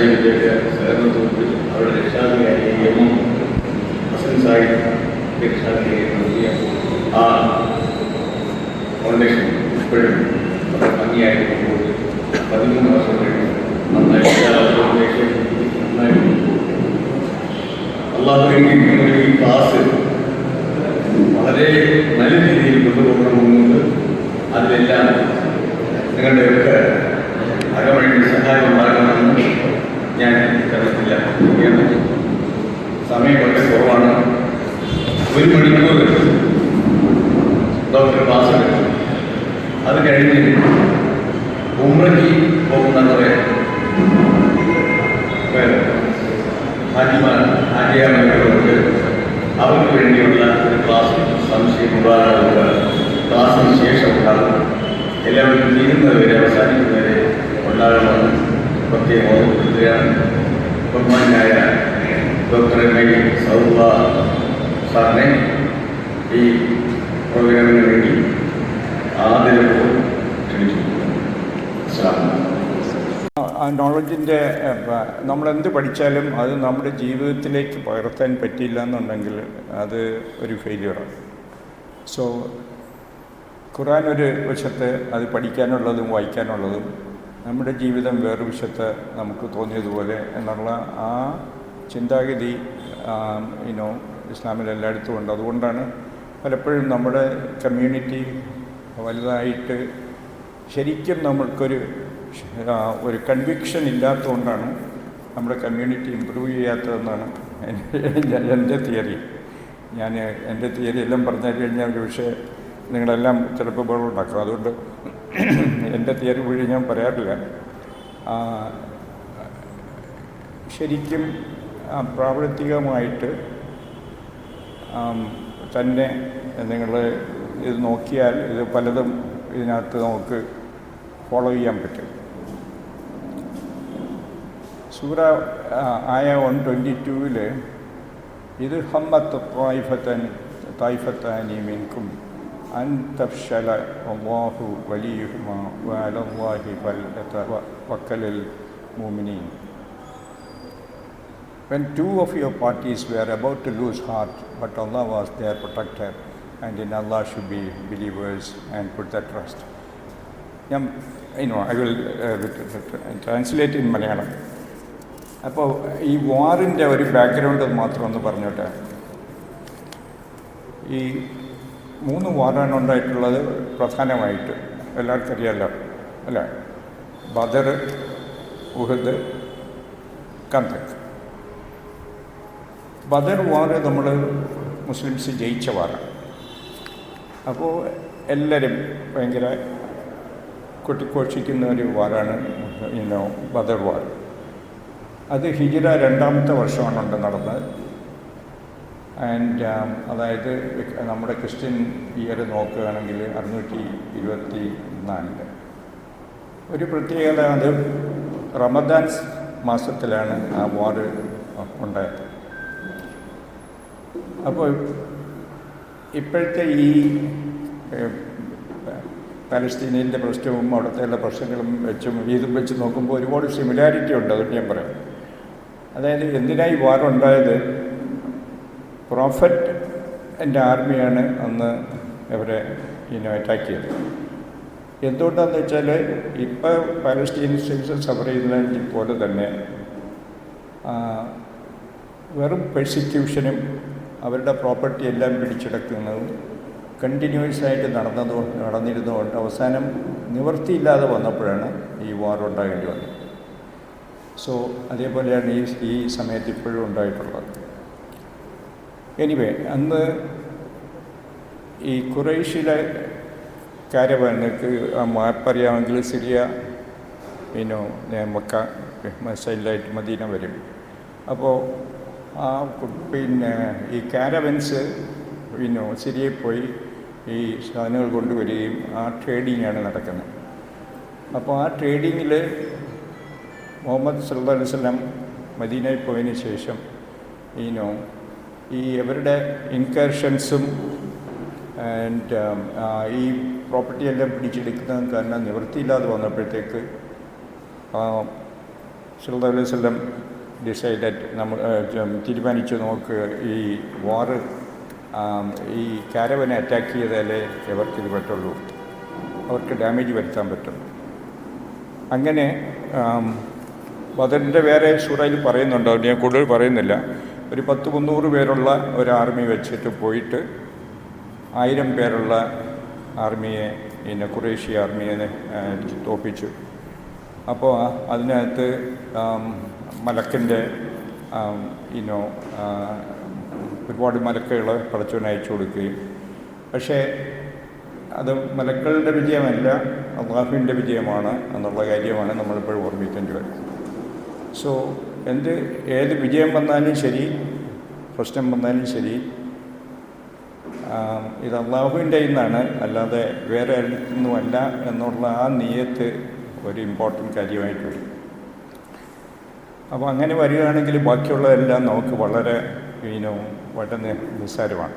സാഹിബിന്റെയൊക്കെ സഹകരണത്തോട് അവരുടെ രക്ഷാധികാരിയെയും ഹസൻ സാഹിബ് നൽകിയ ആ ഫൗണ്ടേഷൻ ഇപ്പോഴും വളരെ ഭംഗിയായിട്ട് മുമ്പോട്ട് പതിമൂന്ന് വർഷം കഴിഞ്ഞു നന്നായി നന്നായി അള്ളാഹുവിന്റെ ഈ ക്ലാസ് വളരെ നല്ല രീതിയിൽ കൊണ്ടുപോകണമെന്നുണ്ട് അതിലെല്ലാം നിങ്ങളുടെയൊക്കെ അകമഴി സഹായം ഉണ്ടാകണമെന്ന് ഞാൻ കരുതത്തില്ല സമയം വളരെ കുറവാണ്. ഒരു മണിക്കൂർ ഡോക്ടർ ക്ലാസ് എടുക്കും അത് കഴിഞ്ഞ് ഉമ്രയ്ക്ക് പോകുന്നവരെ ഹാജിമാർ ഹാജിയാമകളുണ്ട് അവർക്ക് വേണ്ടിയുള്ള ഒരു ക്ലാസ് സംശയം ഉണ്ടാകാറുണ്ട് ക്ലാസ്സിന് ശേഷം ഉണ്ടാകും എല്ലാവരും തീരുന്നവരെ അവസാനിക്കുന്നവരെ ഉണ്ടാകണമെന്ന് പ്രത്യേകം ഓർമ്മപ്പെടുത്തുകയാണ് ബഹുമാനായ ഡോക്ടർ എം ഐ സൗബ സാറിനെ ഈ പ്രോഗ്രാമിന് വേണ്ടി ആദരവും നോളജിന്റെ നമ്മളെന്ത് പഠിച്ചാലും അത് നമ്മുടെ ജീവിതത്തിലേക്ക് പകർത്താൻ പറ്റിയില്ല എന്നുണ്ടെങ്കിൽ അത് ഒരു ഫെയിലിയറാണ് സോ ഖുറാൻ ഒരു വശത്ത് അത് പഠിക്കാനുള്ളതും വായിക്കാനുള്ളതും നമ്മുടെ ജീവിതം വേറൊരു വശത്ത് നമുക്ക് തോന്നിയതുപോലെ എന്നുള്ള ആ ചിന്താഗതി ഇനോ ഇസ്ലാമിൽ എല്ലായിടത്തും ഉണ്ട്. അതുകൊണ്ടാണ് പലപ്പോഴും നമ്മുടെ കമ്മ്യൂണിറ്റി വലുതായിട്ട് ശരിക്കും നമ്മൾക്കൊരു ഒരു കൺവിക്ഷൻ ഇല്ലാത്തതുകൊണ്ടാണ് നമ്മുടെ കമ്മ്യൂണിറ്റി ഇമ്പ്രൂവ് ചെയ്യാത്തതെന്നാണ് എന്റെ- തിയറി ഞാൻ എന്റെ തിയറി എല്ലാം പറഞ്ഞു കഴിഞ്ഞാൽ ഒരു പക്ഷേ നിങ്ങളെല്ലാം ചിലപ്പോൾ ബഹളമുണ്ടാക്കും അതുകൊണ്ട് എന്റെ തിയറി വഴി ഞാൻ പറയാറില്ല. ശരിക്കും പ്രാവർത്തികമായിട്ട് തന്നെ നിങ്ങൾ ഇത് നോക്കിയാൽ ഇത് പലതും ഇതിനകത്ത് നമുക്ക് ഫോളോ ചെയ്യാൻ പറ്റും. സൂറ ആയ വൺ ട്വന്റി ടൂവിൽ ഇത് ഹമ്മത്ത് തായിഫത്തൻ തായിഫത്താനി മിൻകും അൻ തഫ്ഷല അള്ളാഹു വലിയുഹുമ വഅലല്ലാഹി ഫൽയതവക്കലിൽ മുഅ്മിനീൻ. When two of your parties were about to lose heart, but Allah was their protector, and in Allah should be believers and put their trust. Yeah, you know, I will uh, translate in Malayalam. അപ്പോൾ ഈ വാറിന്റെ ഒരു background മാത്രം ഒന്ന് പറഞ്ഞോട്ടെ ഈ മൂന്ന് വാറാണ് ഉണ്ടായിട്ടുള്ളത് പ്രധാനമായിട്ട് എല്ലാവർക്കും അറിയാമല്ലോ അല്ലേ ബദർ ഉഹദ് കന്തക് ബദർ വാർ നമ്മൾ മുസ്ലിംസ് ജയിച്ച വാറാണ് അപ്പോൾ എല്ലാവരും ഭയങ്കര കൊട്ടിഘോഷിക്കുന്ന ഒരു വാറാണ് ഇന്നോ ബദർ വാർ അത് ഹിജിറ രണ്ടാമത്തെ വർഷമാണ് ഉണ്ട് നടന്നത്. ആൻഡ് അതായത് നമ്മുടെ ക്രിസ്ത്യൻ ഇയർ നോക്കുകയാണെങ്കിൽ അറുന്നൂറ്റി ഇരുപത്തി നാലിൽ ഒരു പ്രത്യേകത അത് റമദാൻ മാസത്തിലാണ് ആ വാർ ഉണ്ടായത്. അപ്പോൾ ഇപ്പോഴത്തെ ഈ പാലസ്തീനിന്റെ പ്രശ്നവും അവിടുത്തെയുള്ള പ്രശ്നങ്ങളും വെച്ചും ഇതും വെച്ച് നോക്കുമ്പോൾ ഒരുപാട് സിമിലാരിറ്റി ഉണ്ട് അതുകൊണ്ട് ഞാൻ പറയാം. അതായത് എന്തിനായി വാർ ഉണ്ടായത്? പ്രോഫറ്റ് എന്റെ ആർമിയാണ് അന്ന് ഇവരെ ഇനോ അറ്റാക്ക് ചെയ്തത്. എന്തുകൊണ്ടാന്ന് വെച്ചാൽ ഇപ്പോൾ പാലസ്റ്റീൻസ് സഫർ ചെയ്യുന്നതിൽ പോലെ തന്നെ വെറും പെർസിക്യൂഷനും അവരുടെ പ്രോപ്പർട്ടി എല്ലാം പിടിച്ചെടുക്കുന്നതും കണ്ടിന്യൂസ് ആയിട്ട് നടന്നത് നടന്നിരുന്നതുകൊണ്ട് അവസാനം നിവൃത്തിയില്ലാതെ വന്നപ്പോഴാണ് ഈ വാർ ഉണ്ടാകേണ്ടി വന്നത്. സോ അതേപോലെയാണ് ഈ ഈ സമയത്ത് ഇപ്പോഴും ഉണ്ടായിട്ടുള്ളത്. എനിവേ അന്ന് ഈ കുറേശ്യയിലെ കാരവാനക്ക് ആ മാപ്പറിയാമെങ്കിൽ സിറിയ പിന്നെ മക്ക സൈഡിലായിട്ട് മദീന വരും. അപ്പോൾ ആ പിന്നെ ഈ കാരവൻസ് പിന്നെ സിറിയയിൽ പോയി ഈ സാധനങ്ങൾ കൊണ്ടുവരികയും ആ ട്രേഡിങ്ങാണ് നടക്കുന്നത്. അപ്പോൾ ആ ട്രേഡിങ്ങിൽ മുഹമ്മദ് സല്ലല്ലാഹു അലൈഹി വസല്ലം മദീനയിൽ പോയതിന് ശേഷം ഈനോ ഈ അവരുടെ ഇൻകർഷൻസും ആൻഡ് ഈ പ്രോപ്പർട്ടി എല്ലാം പിടിച്ചെടുക്കുന്നത് കാരണം നിവൃത്തിയില്ലാതെ വന്നപ്പോഴത്തേക്ക് സല്ലല്ലാഹു അലൈഹി ഡിസൈഡഡ് നമ്മൾ തീരുമാനിച്ചു നോക്ക് ഈ വാർ ഈ കാരവനെ അറ്റാക്ക് ചെയ്താലേ ഇവർക്കിത് പറ്റുള്ളൂ. അവർക്ക് ഡാമേജ് വരുത്താൻ പറ്റും. അങ്ങനെ ബദറിന്റെ വേറെ സൂറയിൽ പറയുന്നുണ്ട്. ഞാൻ കൂടുതൽ പറയുന്നില്ല. ഒരു പത്ത് മുന്നൂറ് പേരുള്ള ഒരു ആർമി വെച്ചിട്ട് പോയിട്ട് ആയിരം പേരുള്ള ആർമിയെ പിന്നെ കുറേശ്യ ആർമിയെ തോപ്പിച്ചു. അപ്പോൾ അതിനകത്ത് മലക്കിന്റെ ഇനോ ഒരുപാട് മലക്കുകൾ പടച്ചവന് അയച്ചു കൊടുക്കുകയും. പക്ഷേ അത് മലക്കളുടെ വിജയമല്ല അള്ളാഹുവിന്റെ വിജയമാണ് എന്നുള്ള കാര്യമാണ് നമ്മളിപ്പോഴും ഓർമ്മിക്കേണ്ടി വരുന്നത്. സോ എന്ത് ഏത് വിജയം വന്നാലും ശരി പ്രശ്നം വന്നാലും ശരി ഇത് അള്ളാഹുവിന്റെ നിന്നാണ് അല്ലാതെ വേറെ ഒന്നുമല്ല എന്നുള്ള ആ നീയത്ത് ഒരു ഇമ്പോർട്ടന്റ് കാര്യമായിട്ട് വരും. അപ്പോൾ അങ്ങനെ വരികയാണെങ്കിൽ ബാക്കിയുള്ളതെല്ലാം നമുക്ക് വളരെ ഇനോ വളരെ നിസ്സാരമാണ്.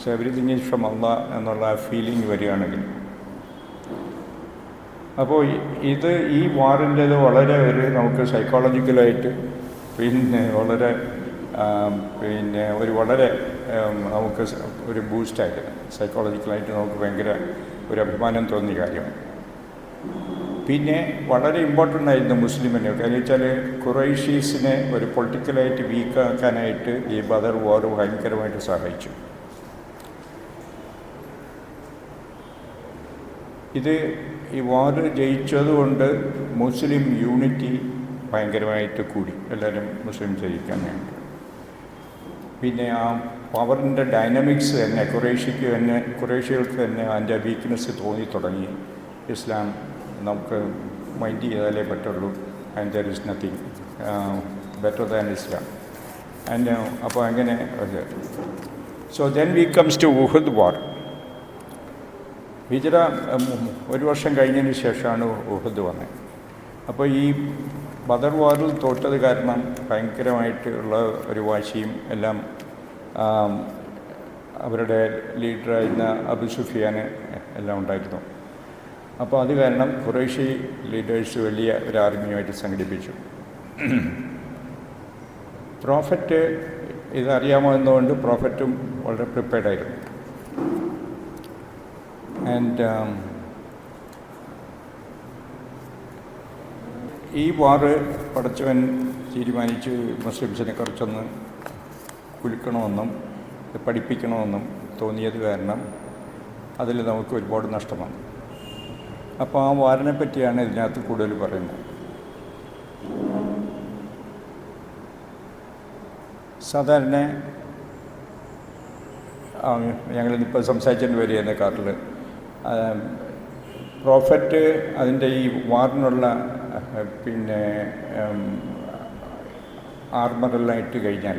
സോ എവറിഥിങ് ഈസ് ഫ്രം അല്ല എന്നുള്ള ആ ഫീലിംഗ് വരികയാണെങ്കിൽ. അപ്പോൾ ഇത് ഈ വാറിന്റേത് വളരെ ഒരു നമുക്ക് സൈക്കോളജിക്കലായിട്ട് പിന്നെ വളരെ പിന്നെ ഒരു വളരെ നമുക്ക് ഒരു ബൂസ്റ്റായിട്ട് സൈക്കോളജിക്കലായിട്ട് നമുക്ക് ഭയങ്കര ഒരു അഭിമാനം തോന്നിയ കാര്യമാണ്. പിന്നെ വളരെ ഇമ്പോർട്ടന്റ് ആയിരുന്നു മുസ്ലിമിന്. കാര്യം വെച്ചാൽ ക്രൊയേഷ്യസിനെ ഒരു പൊളിറ്റിക്കലായിട്ട് വീക്കാക്കാനായിട്ട് ഈ ബദർ വാർ ഭയങ്കരമായിട്ട് സഹായിച്ചു. ഇത് ഈ വാർ ജയിച്ചതുകൊണ്ട് മുസ്ലിം യൂണിറ്റി ഭയങ്കരമായിട്ട് കൂടി. എല്ലാവരും മുസ്ലിം ജയിക്കാൻ വേണ്ടി. പിന്നെ ആ പവറിന്റെ ഡൈനാമിക്സ് തന്നെ കുറേഷ്യക്ക് തന്നെ കുറേഷ്യകൾക്ക് തന്നെ അതിന്റെ വീക്ക്നെസ് തോന്നി തുടങ്ങി. ഇസ്ലാം നമുക്ക് മൈൻഡ് ചെയ്താലേ പറ്റുള്ളൂ? And there is nothing better than Islam and അപ്പോൾ അങ്ങനെ so then we comes to Uhud war ഹിജറ ഒരു വർഷം കഴിഞ്ഞതിന് ശേഷമാണ് ഉഹദ് വന്നത്. അപ്പോൾ ഈ ബദർ വാറിൽ തോറ്റത് കാരണം ഭയങ്കരമായിട്ടുള്ള ഒരു വാശിയും എല്ലാം അവരുടെ ലീഡറായിരുന്ന അബു സുഫിയാന് എല്ലാം ഉണ്ടായിരുന്നു. അപ്പോൾ അത് കാരണം ഖുറേഷി ലീഡേഴ്സ് വലിയ ഒരു ആർമിയുമായിട്ട് സംഘടിപ്പിച്ചു. പ്രോഫറ്റ് ഇതറിയാമോ എന്നുകൊണ്ട് പ്രോഫറ്റും വളരെ പ്രിപ്പയർഡ് ആയിരുന്നു. ആൻഡ് ഈ വാറ് പടച്ചവൻ തീരുമാനിച്ച് മുസ്ലിംസിനെ കുറച്ചൊന്ന് കുലുക്കണമെന്നും പഠിപ്പിക്കണമെന്നും തോന്നിയത് കാരണം അതിൽ നമുക്ക് ഒരുപാട് നഷ്ടമാണ്. അപ്പോൾ ആ വാരനെ പറ്റിയാണ് ഇതിനകത്ത് കൂടുതൽ പറയുന്നത്. സാധാരണ ഞങ്ങളിപ്പോൾ സംസാരിച്ചിട്ട് വരികയെന്ന കാറിൽ പ്രോഫറ്റ് അതിന്റെ ഈ വാറിനുള്ള പിന്നെ ആർമറെല്ലാം ഇട്ട് കഴിഞ്ഞാൽ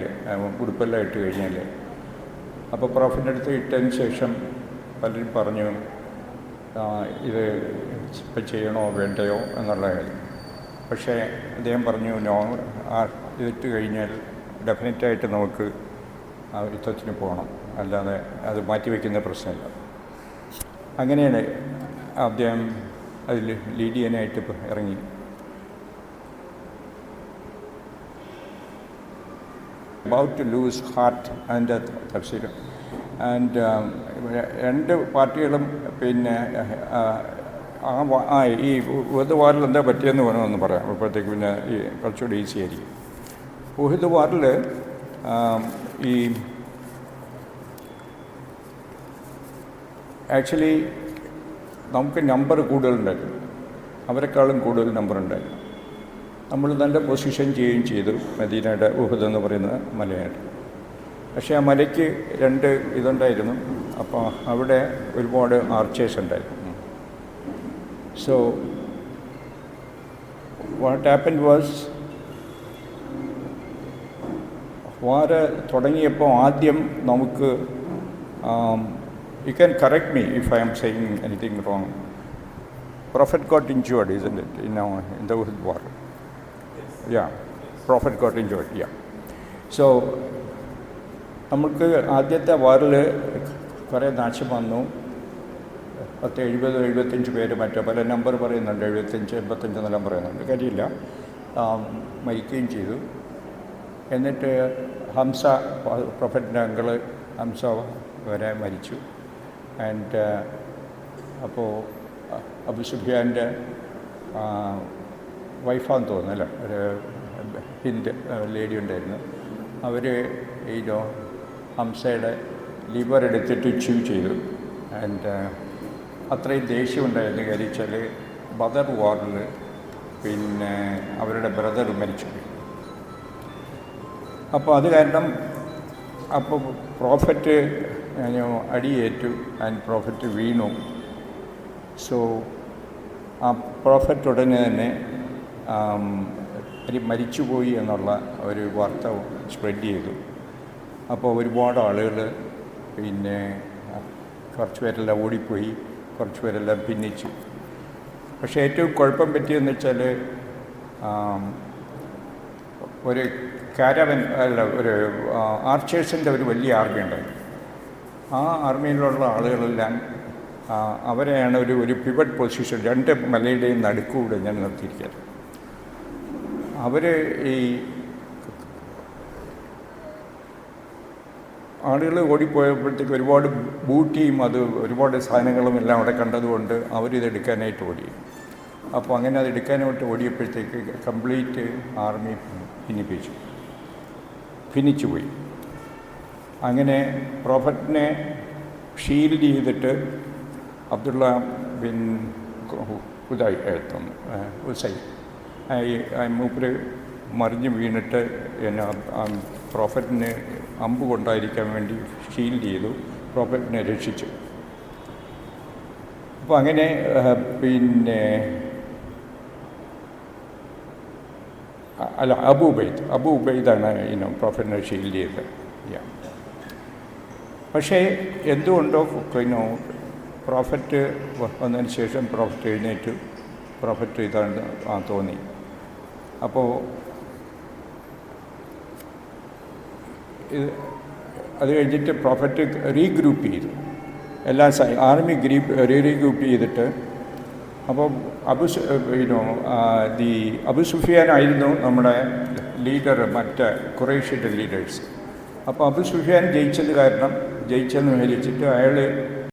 ഉടുപ്പെല്ലാം ഇട്ട് കഴിഞ്ഞാൽ അപ്പോൾ പ്രോഫിന്റെ അടുത്ത് ഇട്ടതിന് ശേഷം പലരും പറഞ്ഞു ഇത് ഇപ്പം ചെയ്യണോ വേണ്ടയോ എന്നുള്ള കാര്യം. പക്ഷേ അദ്ദേഹം പറഞ്ഞു നോ ഇതിട്ട് കഴിഞ്ഞാൽ ഡെഫിനറ്റായിട്ട് നമുക്ക് ആ യുദ്ധത്തിന് പോകണം. അല്ലാതെ അത് മാറ്റിവെക്കുന്ന പ്രശ്നമില്ല. അങ്ങനെയാണ് അദ്ദേഹം അതിൽ ലീഡ് ചെയ്യാനായിട്ട് ഇറങ്ങി. About ലൂസ് lose heart തഫ്സീലും ആൻഡ് രണ്ട് പാർട്ടികളും പിന്നെ ആ, ഈ ഉഹദ് വാറിൽ എന്താ പറ്റിയെന്ന് വേണമെന്ന് പറയാം. അപ്പോഴത്തേക്ക് പിന്നെ ഈ കുറച്ചുകൂടി ഈസി ആയിരിക്കും. ഉഹദ് വാറിൽ ഈ ആക്ച്വലി നമുക്ക് നമ്പർ കൂടുതലുണ്ടായിരുന്നു അവരെക്കാളും കൂടുതൽ നമ്പർ ഉണ്ടായിരുന്നു. നമ്മൾ നല്ല പൊസിഷൻ ചെയ്യുകയും ചെയ്തു. മദീനയുടെ ഉഹദ് എന്ന് പറയുന്ന മലയായിട്ട് പക്ഷേ ആ മലയ്ക്ക് രണ്ട് ഇതുണ്ടായിരുന്നു. അപ്പോൾ അവിടെ ഒരുപാട് ആർച്ചേഴ്സ് ഉണ്ടായിരുന്നു. സോ വാട്ട് ആപ്പൻ വാസ് വാര തുടങ്ങിയപ്പോൾ ആദ്യം നമുക്ക് you can correct me if I am saying anything wrong prophet got injured is it in Uhud war yeah prophet got injured yeah so നമുക്ക് ആദ്യത്തെ വാറിൽ കുറേ നാശം വന്നു. പത്ത് എഴുപത് എഴുപത്തഞ്ച് പേര് മറ്റോ പല നമ്പർ പറയുന്നുണ്ട്. എഴുപത്തഞ്ച് എൺപത്തഞ്ച് എന്നെല്ലാം പറയുന്നുണ്ട്. കാര്യമില്ല. മരിക്കുകയും ചെയ്തു. എന്നിട്ട് ഹംസ പ്രൊഫറ്റിന്റെ അങ്കിൾ ഹംസ വരെ മരിച്ചു. ആൻഡ് അപ്പോൾ അബുസുഫിയാന്റെ വൈഫാന്ന് തോന്നുന്നു അല്ലേ? ഒരു ഹിന്ദ് ലേഡി ഉണ്ടായിരുന്നു. അവർ ഈ ഹംസയുടെ ലിവർ എടുത്തിട്ട് ച്യൂ ചെയ്തു. ആൻഡ് അത്രയും ദേഷ്യമുണ്ടായിരുന്നു കരിച്ചാൽ ബദർ വാറിൽ പിന്നെ അവരുടെ ബ്രദർ മരിച്ചു. അപ്പോൾ അത് കാരണം അപ്പോൾ പ്രോഫറ്റ് അടിയേറ്റു ആൻഡ് പ്രോഫറ്റ് വീണു. സോ ആ പ്രോഫറ്റ് ഉടനെ തന്നെ മരിച്ചുപോയി എന്നുള്ള ഒരു വാർത്ത സ്പ്രെഡ് ചെയ്തു. അപ്പോൾ ഒരുപാട് ആളുകൾ പിന്നെ കുറച്ച് പേരെല്ലാം ഓടിപ്പോയി കുറച്ച് പേരെല്ലാം ഭിന്നിച്ചു. പക്ഷേ ഏറ്റവും കുഴപ്പം പറ്റിയെന്ന് വെച്ചാൽ ഒരു കാരവൻ അല്ല ഒരു ആർച്ചേഴ്സിന്റെ ഒരു വലിയ ആർമി ഉണ്ടായിരുന്നു. ആ ആർമിയിലുള്ള ആളുകളെല്ലാം അവരെയാണ് ഒരു ഒരു പിവറ്റ് പൊസിഷൻ രണ്ട് മലയുടെയും നടുക്കൂടെ ഞാൻ നിർത്തിയിരിക്കുന്നത്. അവർ ഈ ആളുകൾ ഓടിപ്പോയപ്പോഴത്തേക്ക് ഒരുപാട് ബൂട്ടിയും അത് ഒരുപാട് സാധനങ്ങളും എല്ലാം അവിടെ കണ്ടതുകൊണ്ട് അവരിത് എടുക്കാനായിട്ട് ഓടി. അപ്പോൾ അങ്ങനെ അത് എടുക്കാനായിട്ട് ഓടിയപ്പോഴത്തേക്ക് കംപ്ലീറ്റ് ആർമി ഭിന്നിപ്പിച്ചു. ഭിന്നിച്ചു പോയി. അങ്ങനെ പ്രോഫറ്റിനെ ഷീൽഡ് ചെയ്തിട്ട് അബ്ദുള്ള ബിൻ ഉദായി എത്തുന്നു ഉസൈ മൂപ്പര് മറിഞ്ഞ് വീണിട്ട് എന്നെ പ്രോഫറ്റിനെ അമ്പ് കൊണ്ടായിരിക്കാൻ വേണ്ടി ഷീൽഡ് ചെയ്തു പ്രോഫറ്റിനെ രക്ഷിച്ചു. അപ്പോൾ അങ്ങനെ പിന്നെ അല്ല അബു ഉബൈദ് അബു ഉബൈദാണ് ഇനോ പ്രോഫറ്റിനെ ഷീൽഡ് ചെയ്തത്. പക്ഷേ എന്തുകൊണ്ടോ ഇനോ പ്രോഫറ്റ് വന്നതിന് ശേഷം പ്രോഫറ്റ് എഴുന്നേറ്റു. പ്രോഫറ്റ് ഇതാണ് തോന്നി. അപ്പോൾ ഇത് അത് കഴിഞ്ഞിട്ട് പ്രോഫറ്റ് റീഗ്രൂപ്പ് ചെയ്തു. എല്ലാ ആർമി ഗ്രീപ്പ് റീഗ്രൂപ്പ് ചെയ്തിട്ട് അപ്പോൾ അബു സുനോ ദി അബു സുഫിയാനായിരുന്നു നമ്മുടെ ലീഡർ മറ്റ് കുറേഷ്യയുടെ ലീഡേഴ്സ് അപ്പോൾ അബു സുഫിയാൻ ജയിച്ചത് കാരണം ജയിച്ചെന്ന് വിചാരിച്ചിട്ട് അയാൾ